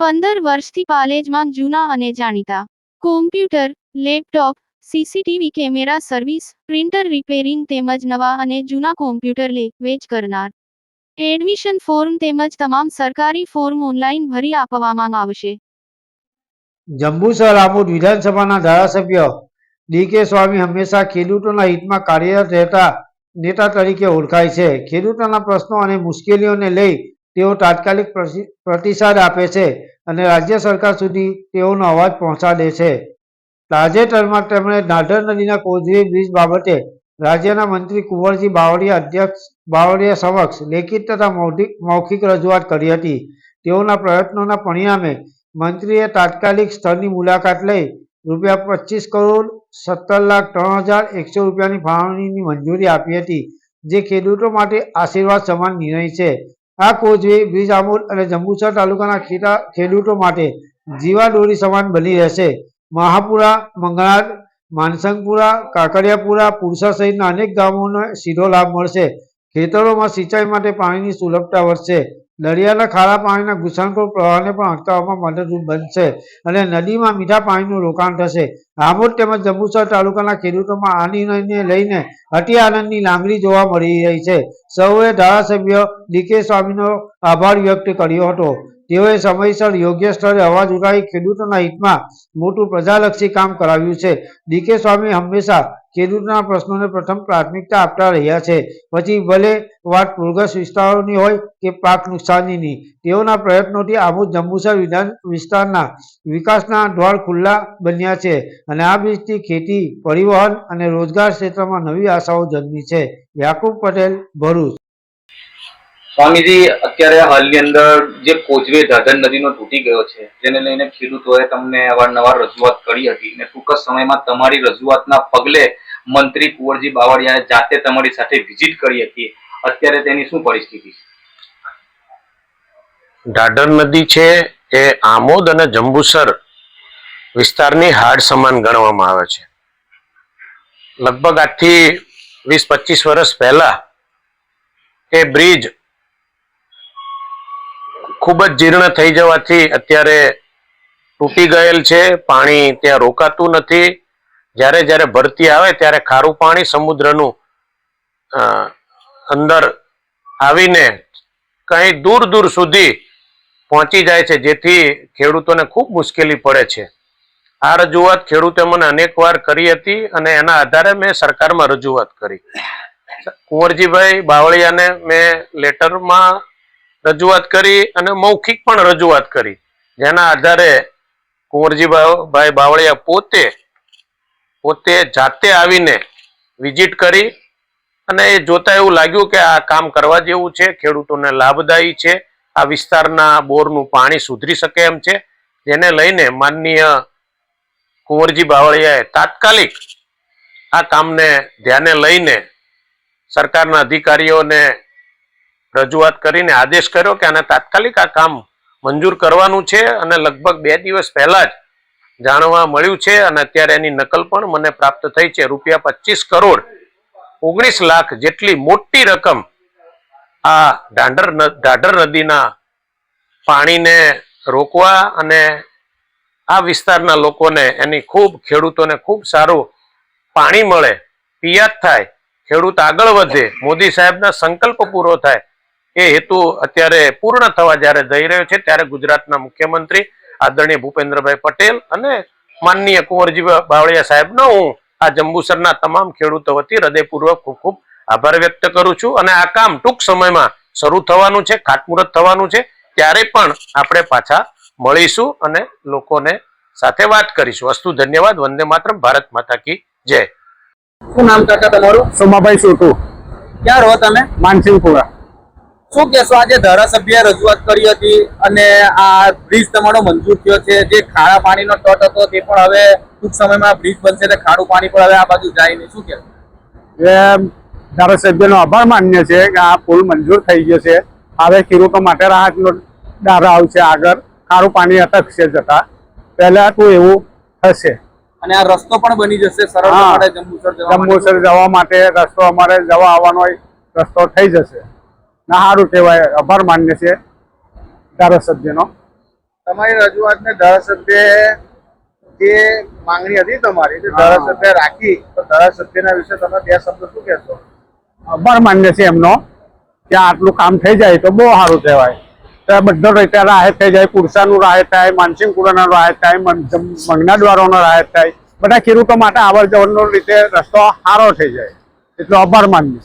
પંદર વર્ષથી પાલેજમાં જૂના અને જાણીતા. Computer laptop CCTV camera service printer repairing તેમજ નવા અને જૂના કોમ્પ્યુટર લે, વેચ કરનાર. એડમિશન ફોર્મ તેમજ તમામ સરકારી ફોર્મ ઓનલાઈન ભરી આપવામાં આવશે. જંબુસર આમોદ વિધાનસભાના ધારાસભ્ય ડી કે સ્વામી હંમેશા ખેડૂતોના હિતમાં કાર્યરત રહેતા નેતા તરીકે ઓળખાય છે. ખેડૂતોના પ્રશ્નો અને મુશ્કેલીઓને લઈ તેઓ તાત્કાલિક પ્રતિ- પ્રતિસાદ આપે છે અને રાજ્ય સરકાર સુધી તેઓનો અવાજ પહોંચાડે છે. તાજેતરમાં તેમણે નાધર નદીના કોઝવે બ્રિજ બાબતે રાજ્યના મંત્રી કુંવરજી બાવળિયા અધ્યક્ષ, બાવળિયા સમક્ષ લેખિત તથા મૌખિક મૌખિક રજૂઆત કરી હતી. તેઓના પ્રયત્નોના પરિણામે મંત્રીએ તાત્કાલિક સ્થળની મુલાકાત લઈ રૂપિયા પચીસ કરોડ, સત્તર લાખ ત્રણ હજાર એકસો રૂપિયાની ફાળવણીની મંજૂરી આપી હતી, જે ખેડૂતો માટે આશીર્વાદ સમાન નિર્ણય છે. આ કોઝવે બ્રિજ આમોદ અને જંબુસર તાલુકાના ખેતા ખેડૂતો માટે જીવાદોરી સમાન બની રહેશે. મહાપુરા, મંગળાર, માનસંગપુરા કાકડિયાપુરા પુરસા સહિતના અનેક ગામોને સીધો લાભ મળશે. ખેતરોમાં સિંચાઈ માટે પાણીની સુલભતા વધશે. દરિયાના ખારા પાણીના ઘૂસણખોર પ્રવાહને પણ અટકાવવામાં મદદરૂપ બનશે અને નદીમાં મીઠા પાણીનું રોકાણ થશે. આમોદ તેમજ જંબુસર તાલુકાના ખેડૂતોમાં આ નિર્ણયને લઈને અતિ આનંદની લાગણી જોવા મળી રહી છે. સૌએ ધારાસભ્ય ડી કે સ્વામીનો આભાર વ્યક્ત કર્યો હતો. તેઓએ સમયસર યોગ્ય સ્તરે અવાજ ઉઠાવી ખેડૂતોના હિતમાં મોટું પ્રજાલક્ષી કામ કરાવ્યું છે. ડીકે સ્વામી હંમેશા ખેડૂતોના પ્રશ્નોને પ્રથમ પ્રાથમિકતા આપતા રહ્યા છે. પછી ભલે વાત પૂરગ્રસ્ત વિસ્તારોની હોય કે પાક નુકસાનીની, તેઓના પ્રયત્નોથી આમોદ જંબુસર વિધાન વિસ્તારના વિકાસના દ્વાર ખુલ્લા બન્યા છે અને આ બીજથી ખેતી, પરિવહન અને રોજગાર ક્ષેત્રમાં નવી આશાઓ જન્મી છે. યાકુબ પટેલ, ભરૂચ. સ્વામીજી, અત્યારે હાલની અંદર જે કોચવે ધાધર નદીનો તૂટી ગયો છે, જેને લઈને ખેડૂતોએ તમને અવારનવાર રજૂઆત કરી હતી અને ટૂંક સમયમાં તમારી રજૂઆતના પગલે મંત્રી કુંવરજી બાવળિયાએ જાતે તમારી સાથે વિઝિટ કરી હતી. અત્યારે તેની શું પરિસ્થિતિ છે? ઢાઢર નદી છે એ આમોદ અને જંબુસર વિસ્તારની હાડ સમાન ગણવામાં આવે છે. લગભગ આજથી વીસ પચીસ વર્ષ પહેલા એ બ્રિજ ખૂબ જ જીર્ણ થઈ જવાથી અત્યારે તૂટી ગયેલ છે, પાણી ત્યાં રોકાતું નથી. જ્યારે જ્યારે ભરતી આવે ત્યારે ખારું પાણી સમુદ્રનું અંદર આવીને કઈ દૂર દૂર સુધી પહોંચી જાય છે, જેથી ખેડૂતોને ખૂબ મુશ્કેલી પડે છે. આ રજૂઆત ખેડૂતે મને અનેક વાર કરી હતી અને એના આધારે મેં સરકારમાં રજૂઆત કરી. કુંવરજીભાઈ બાવળિયાને મેં લેટરમાં રજૂઆત કરી અને મૌખિક પણ રજૂઆત કરી. જેના આધારે કુંવરજી ભાઈ ભાઈ બાવળિયા પોતે પોતે જાતે આવીને વિઝિટ કરી અને એ જોતા એવું લાગ્યું કે આ કામ કરવા જેવું છે, ખેડૂતોને લાભદાયી છે, આ વિસ્તારના બોરનું પાણી સુધરી શકે એમ છે. જેને લઈને માનનીય કુંવરજી બાવળિયાએ તાત્કાલિક આ કામને ધ્યાને લઈને સરકારના અધિકારીઓને રજૂઆત કરીને આદેશ કર્યો કે આને તાત્કાલિક આ કામ મંજૂર કરવાનું છે અને લગભગ બે દિવસ પહેલા જ જાણવા મળ્યું છે અને અત્યારે એની નકલ પણ મને પ્રાપ્ત થઈ છે. રૂપિયા પચીસ કરોડ, ઓગણીસ લાખ જેટલી મોટી રકમ આ ઢાંઢર ઢાઢર નદીના પાણીને રોકવા અને આ વિસ્તારના લોકોને એની ખૂબ ખેડૂતોને ખૂબ સારું પાણી મળે, પિયાત થાય, ખેડૂત આગળ વધે, મોદી સાહેબના સંકલ્પ પૂરો થાય એ હેતુ અત્યારે પૂર્ણ થવા જ્યારે જઈ રહ્યો છે ત્યારે ગુજરાતના મુખ્યમંત્રી આદરણીય ભૂપેન્દ્રભાઈ પટેલ અને માનનીય કુંવરજી બાવળિયા સાહેબનો હું આ જંબુસરના તમામ ખેડૂતો વતી હૃદયપૂર્વક ખૂબ ખૂબ આભાર વ્યક્ત કરું છું અને આ કામ ટૂંક સમયમાં શરૂ થવાનું છે ખાતમુહૂર્ત થવાનું છે ત્યારે પણ આપણે પાછા મળીશું અને લોકોને સાથે વાત કરીશું. અસ્તુ ધન્યવાદ વંદે માત્ર ભારત માતા કી જય. શું નામ કાકા તમારું? સોમાભાઈ સોટુ. ક્યાં રહો તમે? માનસિંહપુરા. શું કહેશો? આજે ધારાસભ્ય રજૂઆત કરી હતી અને આ બ્રિજ તમારો મંજૂર થયો છે. જે ખારા પાણીનો તટ હતો તે પણ હવે ટૂંક સમયમાં બ્રિજ બનશે એટલે ખારું પાણી પણ હવે આ બાજુ જાય નહીં. શું કહેશો? એ ધારાસભ્યનો આભાર માન્ય છે કે આ પુલ મંજૂર થઈ ગયો છે. હવે ખેડૂતો માટે રાહતનો દારો આવશે આગળ. ખારું પાણી અટકશે જતા. પહેલા તો એવું થશે. અને આ રસ્તો પણ બની જશે સરળ. જંબુસર જવા માટે. રસ્તો અમારે જવા આવવાનો રસ્તો થઈ જશે. ના સારું કહેવાય. આભાર માન્ય છે ધારાસભ્યનો. તમારી રજૂઆતને ધારાસભ્ય જે માંગણી હતી તમારી તે ધારાસભ્ય રાખી. તો ધારાસભ્યના વિશે તમે બે શબ્દ શું કહેશો? આભાર માન્ય છે એમનો. ત્યાં આટલું કામ થઈ જાય તો બહુ સારું કહેવાય. તો બધો રીતે રાહત થઈ જાય પુરુષાનું રાહત થાય માનસિંગ કુડાનો રાહત થાય મંગના દ્વારોનો રાહત થાય. બધા ખેડૂતો માટે આવર જવરનો રીતે રસ્તો સારો થઈ જાય. એટલો આભાર માન્ય